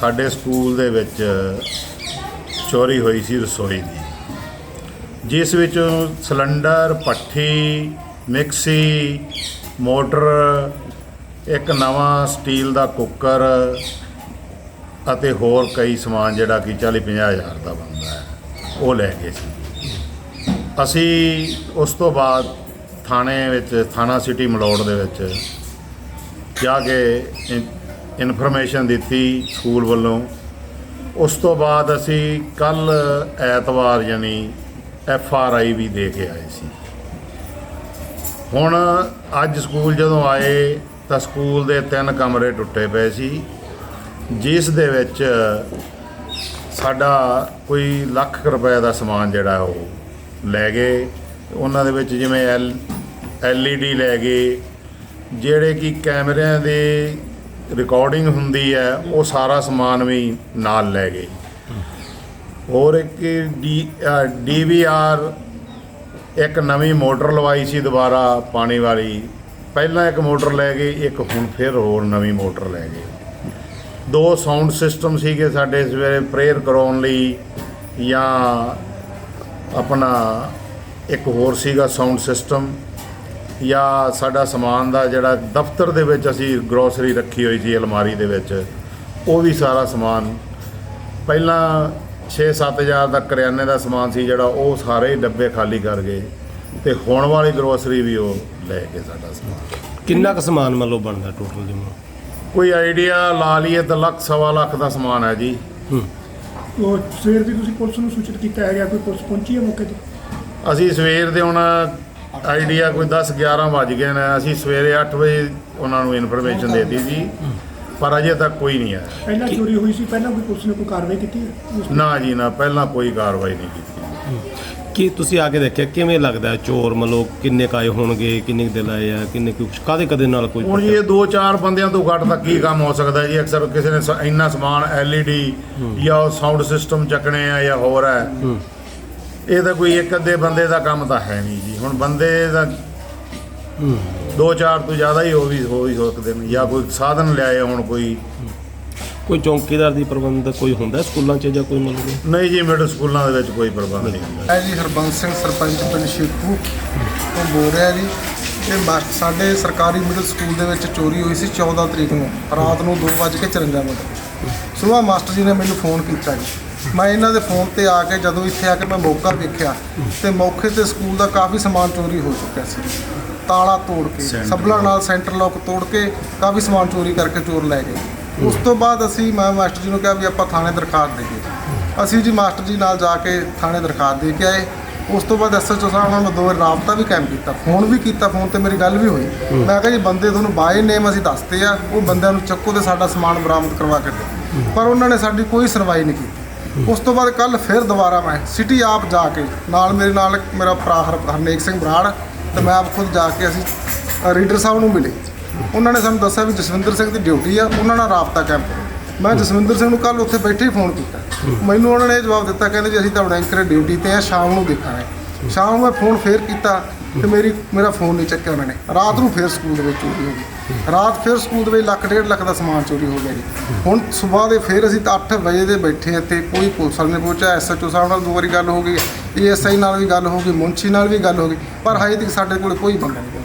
ਸਾਡੇ ਸਕੂਲ ਦੇ ਵਿੱਚ ਚੋਰੀ ਹੋਈ ਸੀ ਰਸੋਈ ਦੀ। ਜਿਸ ਵਿੱਚ ਸਿਲੰਡਰ, ਪੱਠੀ, ਮਿਕਸੀ, ਮੋਟਰ, ਇੱਕ ਨਵਾਂ ਸਟੀਲ ਦਾ ਕੁੱਕਰ ਅਤੇ ਹੋਰ ਕਈ ਸਮਾਨ ਜਿਹੜਾ ਕਿ 40 50 ਹਜ਼ਾਰ ਦਾ ਬਣਦਾ ਹੈ, ਉਹ ਲੈ ਗਏ ਸੀ। ਅਸੀਂ ਉਸ ਤੋਂ ਬਾਅਦ ਥਾਣੇ ਵਿੱਚ, ਥਾਣਾ ਸਿਟੀ ਮਲੋੜ ਦੇ ਵਿੱਚ ਜਾ ਕੇ ਇਨਫੋਰਮੇਸ਼ਨ ਦਿੱਤੀ ਸਕੂਲ ਵੱਲੋਂ। ਉਸ ਤੋਂ ਬਾਅਦ ਅਸੀਂ ਕੱਲ ਐਤਵਾਰ ਯਾਨੀ ਐਫ ਆਰ ਆਈ ਵੀ ਦੇ ਕੇ ਆਏ ਸੀ। ਹੁਣ ਅੱਜ ਸਕੂਲ ਜਦੋਂ ਆਏ ਤਾਂ ਸਕੂਲ ਦੇ ਤਿੰਨ ਕਮਰੇ ਟੁੱਟੇ ਪਏ ਸੀ, ਜਿਸ ਦੇ ਵਿੱਚ ਸਾਡਾ ਕੋਈ ਲੱਖ ਰੁਪਏ ਦਾ ਸਮਾਨ ਜਿਹੜਾ ਉਹ ਲੈ ਗਏ। ਉਹਨਾਂ ਦੇ ਵਿੱਚ ਜਿਵੇਂ ਐਲ ਐਲਈਡੀ ਲੈ ਗਏ, ਜਿਹੜੇ ਕਿ ਕੈਮਰਿਆਂ ਦੇ ਰਿਕਾਰਡਿੰਗ ਹੁੰਦੀ ਹੈ, ਉਹ ਸਾਰਾ ਸਮਾਨ ਵੀ ਨਾਲ ਲੈ ਗਏ। ਹੋਰ ਇੱਕ ਡੀ ਡੀਵੀਆਰ ਇੱਕ ਨਵੀਂ ਮੋਟਰ ਲਵਾਈ ਸੀ ਦੁਬਾਰਾ ਪਾਣੀ ਵਾਲੀ। ਪਹਿਲਾਂ ਇੱਕ ਮੋਟਰ ਲੈ ਗਏ, ਇੱਕ ਹੁਣ ਫਿਰ ਹੋਰ ਨਵੀਂ ਮੋਟਰ ਲੈ ਗਏ। ਦੋ ਸਾਊਂਡ ਸਿਸਟਮ ਸੀਗੇ ਸਾਡੇ ਸਵੇਰੇ ਪ੍ਰੇਅਰ ਕਰਾਉਣ ਲਈ, ਜਾਂ ਆਪਣਾ ਇੱਕ ਹੋਰ ਸੀਗਾ ਸਾਊਂਡ ਸਿਸਟਮ ਜਾਂ ਸਾਡਾ ਸਮਾਨ ਦਾ ਜਿਹੜਾ ਦਫ਼ਤਰ ਦੇ ਵਿੱਚ ਅਸੀਂ ਗਰੋਸਰੀ ਰੱਖੀ ਹੋਈ ਸੀ ਅਲਮਾਰੀ ਦੇ ਵਿੱਚ ਉਹ ਵੀ ਸਾਰਾ ਸਮਾਨ। ਪਹਿਲਾਂ 6-7000 ਦਾ ਕਰਿਆਨੇ ਦਾ ਸਮਾਨ ਸੀ ਜਿਹੜਾ ਉਹ ਸਾਰੇ ਡੱਬੇ ਖਾਲੀ ਕਰ ਗਏ ਤੇ ਹੁਣ ਵਾਲੀ ਗਰੋਸਰੀ ਵੀ ਉਹ ਲੈ ਕੇ ਸਾਡਾ ਸਮਾਨ। ਕਿੰਨਾ ਕੁ ਸਮਾਨ ਮੰਨ ਲਓ ਬਣਦਾ ਟੋਟਲ ਜਿਵੇਂ? ਕੋਈ ਆਈਡੀਆ ਲਾ ਲਈਏ ਤਾਂ ਲੱਖ ਸਵਾ ਲੱਖ ਦਾ ਸਮਾਨ ਹੈ ਜੀ। ਉਹ ਸਵੇਰ ਦੀ ਤੁਸੀਂ ਪੁਲਿਸ ਨੂੰ ਸੂਚਿਤ ਕੀਤਾ ਹੈਗਾ ਕੋਈ ਪੁਲਿਸ ਪਹੁੰਚੀ ਹੈ ਮੌਕੇ ਤੇ? ਅਸੀਂ ਸਵੇਰ ਦੇ ਹੁਣ ਆਈਡੀਆ ਕੋਈ 10 11 ਵੱਜ ਗਏ ਨੇ। ਅਸੀਂ ਸਵੇਰੇ 8 ਵਜੇ ਉਹਨਾਂ ਨੂੰ ਇਨਫੋਰਮੇਸ਼ਨ ਦੇ ਦਿੱਤੀ ਸੀ ਪਰ ਅਜੇ ਤੱਕ ਕੋਈ ਨਹੀਂ ਆਇਆ। ਪਹਿਲਾਂ ਚੋਰੀ ਹੋਈ ਸੀ ਪਹਿਲਾਂ ਕੋਈ ਪੁਲਿਸ ਨੇ ਕੋਈ ਕਾਰਵਾਈ ਕੀਤੀ? ਹੈ ਨਾ ਜੀ ਨਾ। ਪਹਿਲਾਂ ਕੋਈ ਕਾਰਵਾਈ ਨਹੀਂ ਕੀਤੀ। ਕੀ ਤੁਸੀਂ ਆ ਕੇ ਦੇਖਿਆ? ਕਿਵੇਂ ਲੱਗਦਾ ਹੈ ਚੋਰ? ਮੰਨ ਲਓ ਕਿੰਨੇ ਕਾਏ ਹੋਣਗੇ? ਕਿੰਨੇ ਕੁ ਦਿਲ ਆਏ ਆ? ਕਿੰਨੇ ਕੁ ਕਾਦੇ ਕਦੇ ਨਾਲ ਕੋਈ ਹੁਣ ਜੀ ਇਹ ਦੋ ਚਾਰ ਬੰਦਿਆਂ ਤੋਂ ਘੱਟ ਤਾਂ ਕੀ ਕੰਮ ਹੋ ਸਕਦਾ ਜੀ? ਅਕਸਰ ਕਿਸੇ ਨੇ ਸ- ਇੰਨਾ ਸਮਾਨ ਐਲਈਡੀ ਜਾਂ ਸਾਊਂਡ ਸਿਸਟਮ ਚੱਕਣੇ ਆ ਜਾਂ ਹੋਰ ਹੈ। ਇਹ ਤਾਂ ਕੋਈ ਇੱਕ ਅੱਧੇ ਬੰਦੇ ਦਾ ਕੰਮ ਤਾਂ ਹੈ ਨਹੀਂ ਜੀ। ਹੁਣ ਬੰਦੇ ਦਾ ਦੋ ਚਾਰ ਤੋਂ ਜ਼ਿਆਦਾ ਹੀ ਹੋ ਵੀ ਹੋ ਵੀ ਸਕਦੇ ਨੇ। ਜਾਂ ਕੋਈ ਸਾਧਨ ਲਿਆਏ ਹੁਣ ਕੋਈ। ਕੋਈ ਚੌਂਕੀਦਾਰ ਦੀ ਪ੍ਰਬੰਧ ਕੋਈ ਹੁੰਦਾ ਸਕੂਲਾਂ 'ਚ ਜਾਂ ਕੋਈ ਮੰਨ ਲਓ ਨਹੀਂ ਜੀ ਮਿਡਲ ਸਕੂਲਾਂ ਦੇ ਵਿੱਚ ਕੋਈ ਪ੍ਰਬੰਧ ਨਹੀਂ ਹੁੰਦਾ। ਹੈ ਜੀ ਹਰਬੰਸ ਸਿੰਘ ਸਰਪੰਚ ਪਿੰਡ ਸ਼ੇਖੂ ਤੋਂ ਬੋਲ ਰਿਹਾ ਜੀ। ਇਹ ਮਾਸਟ ਸਾਡੇ ਸਰਕਾਰੀ ਮਿਡਲ ਸਕੂਲ ਦੇ ਵਿੱਚ ਚੋਰੀ ਹੋਈ ਸੀ 14 ਤਰੀਕ ਨੂੰ। ਰਾਤ ਨੂੰ 2:54 ਮਿੰਟ। ਸੁਬਾਹ ਮਾਸਟਰ ਜੀ ਨੇ ਮੈਨੂੰ ਫੋਨ ਕੀਤਾ ਜੀ। ਮੈਂ ਇਹਨਾਂ ਦੇ ਫੋਨ ਤੇ ਆ ਕੇ ਜਦੋਂ ਇੱਥੇ ਆ ਕੇ ਮੈਂ ਮੌਕਾ ਵੇਖਿਆ ਤੇ ਮੌਕੇ ਤੇ ਸਕੂਲ ਦਾ ਕਾਫੀ ਸਮਾਨ ਚੋਰੀ ਹੋ ਚੁੱਕਿਆ ਸੀ। ਤਾਲਾ ਤੋੜ ਕੇ ਸੱਬਲਾਂ ਨਾਲ ਸੈਂਟਰ ਲੋਕ ਤੋੜ ਕੇ ਕਾਫੀ ਸਮਾਨ ਚੋਰੀ ਕਰਕੇ ਚੋਰ ਲੈ ਗਏ। ਉਸ ਤੋਂ ਬਾਅਦ ਅਸੀਂ ਮੈਂ ਮਾਸਟਰ ਜੀ ਨੂੰ ਕਿਹਾ ਵੀ ਆਪਾਂ ਥਾਣੇ ਦਰਖਾਸਤ ਦੇਈਏ ਅਸੀਂ ਜੀ ਮਾਸਟਰ ਜੀ ਨਾਲ ਜਾ ਕੇ ਥਾਣੇ ਦਰਖਾਸਤ ਦੇ ਕੇ ਆਏ। ਉਸ ਤੋਂ ਬਾਅਦ ਐਸਐਚਓ ਸਾਹਿਬ ਨਾਲ ਮੈਂ ਦੋ ਵਾਰ ਰਾਬਤਾ ਵੀ ਕਾਇਮ ਕੀਤਾ ਫੋਨ ਵੀ ਕੀਤਾ ਫੋਨ ਤੇ ਮੇਰੀ ਗੱਲ ਵੀ ਹੋਈ। ਮੈਂ ਕਿਹਾ ਜੀ ਬੰਦੇ ਤੁਹਾਨੂੰ ਬਾਏ ਨੇਮ ਅਸੀਂ ਦੱਸਦੇ ਆ ਉਹ ਬੰਦਿਆਂ ਨੂੰ ਚੱਕੋ ਤੇ ਸਾਡਾ ਸਮਾਨ ਬਰਾਮਦ ਕਰਵਾ ਕੇ ਦਿਓ। ਪਰ ਉਹਨਾਂ ਨੇ ਸਾਡੀ ਕੋਈ ਸੁਣਵਾਈ ਨਹੀਂ ਕੀਤੀ। ਉਸ ਤੋਂ ਬਾਅਦ ਕੱਲ ਫਿਰ ਦੁਬਾਰਾ ਮੈਂ ਸਿਟੀ ਆਪ ਜਾ ਕੇ ਨਾਲ ਮੇਰੇ ਨਾਲ ਮੇਰਾ ਭਰਾ ਹਰ- ਹਰਨੇਕ ਸਿੰਘ ਬਰਾੜ ਤੇ ਮੈਂ ਆਪ ਖੁਦ ਜਾ ਕੇ ਅਸੀਂ ਅ, ਰੀਡਰ ਸਾਹਿਬ ਨੂੰ ਮਿਲੇ। ਉਹਨਾਂ ਨੇ ਸਾਨੂੰ ਦੱਸਿਆ ਵੀ ਜਸਵਿੰਦਰ ਸਿੰਘ ਦੀ ਡਿਊਟੀ ਆ ਉਹਨਾਂ ਨਾਲ ਰਾਬਤਾ ਕੈਂਪ ਮੈਂ ਜਸਵਿੰਦਰ ਸਿੰਘ ਨੂੰ ਕੱਲ ਉੱਥੇ ਬੈਠੇ ਹੀ ਫੋਨ ਕੀਤਾ। ਮੈਨੂੰ ਉਹਨਾਂ ਨੇ ਇਹ ਜਵਾਬ ਦਿੱਤਾ ਕਹਿੰਦੇ ਜੀ ਅਸੀਂ ਤੁਹਾਡੇ ਹੁਣ ਐਂਕਰ ਡਿਊਟੀ ਤੇ ਆ ਸ਼ਾਮ ਨੂੰ ਦੇਖਾਂਗੇ। ਸ਼ਾਮ ਨੂੰ ਮੈਂ ਫੋਨ ਫੇਰ ਕੀਤਾ ਤੇ ਮੇਰੀ ਮੇਰਾ ਫੋਨ ਨਹੀਂ ਚੱਕਿਆ ਉਹਨਾਂ ਨੇ। ਰਾਤ ਨੂੰ ਫੇਰ ਸਕੂਲ ਦੇ ਵਿੱਚ ਚੋਰੀ ਹੋ ਗਈ। ਰਾਤ ਫਿਰ ਸਕੂਲ ਦੇ ਵਿੱਚ ਲੱਖ, ਡੇਢ ਲੱਖ ਦਾ ਸਮਾਨ ਚੋਰੀ ਹੋ ਗਿਆ ਜੀ। ਹੁਣ ਸਵੇਰ ਦੇ ਫਿਰ ਅਸੀਂ ਤਾਂ 8 ਵਜੇ ਦੇ ਬੈਠੇ ਇੱਥੇ ਕੋਈ ਪੁਲਿਸ ਵਾਲੇ ਨੇ ਪਹੁੰਚਿਆ ਐਸਐਚਓ ਸਾਹਿਬ ਨਾਲ ਦੋ ਵਾਰੀ ਗੱਲ ਹੋ ਗਈ ਏਐਸਆਈ ਨਾਲ ਵੀ ਗੱਲ ਹੋ ਗਈ ਮੁੰਸ਼ੀ ਨਾਲ ਵੀ ਗੱਲ ਹੋ ਗਈ, ਪਰ ਹਜੇ ਤੱਕ ਸਾਡੇ ਕੋਲ ਕੋਈ ਬੰਦਾ ਨਹੀਂ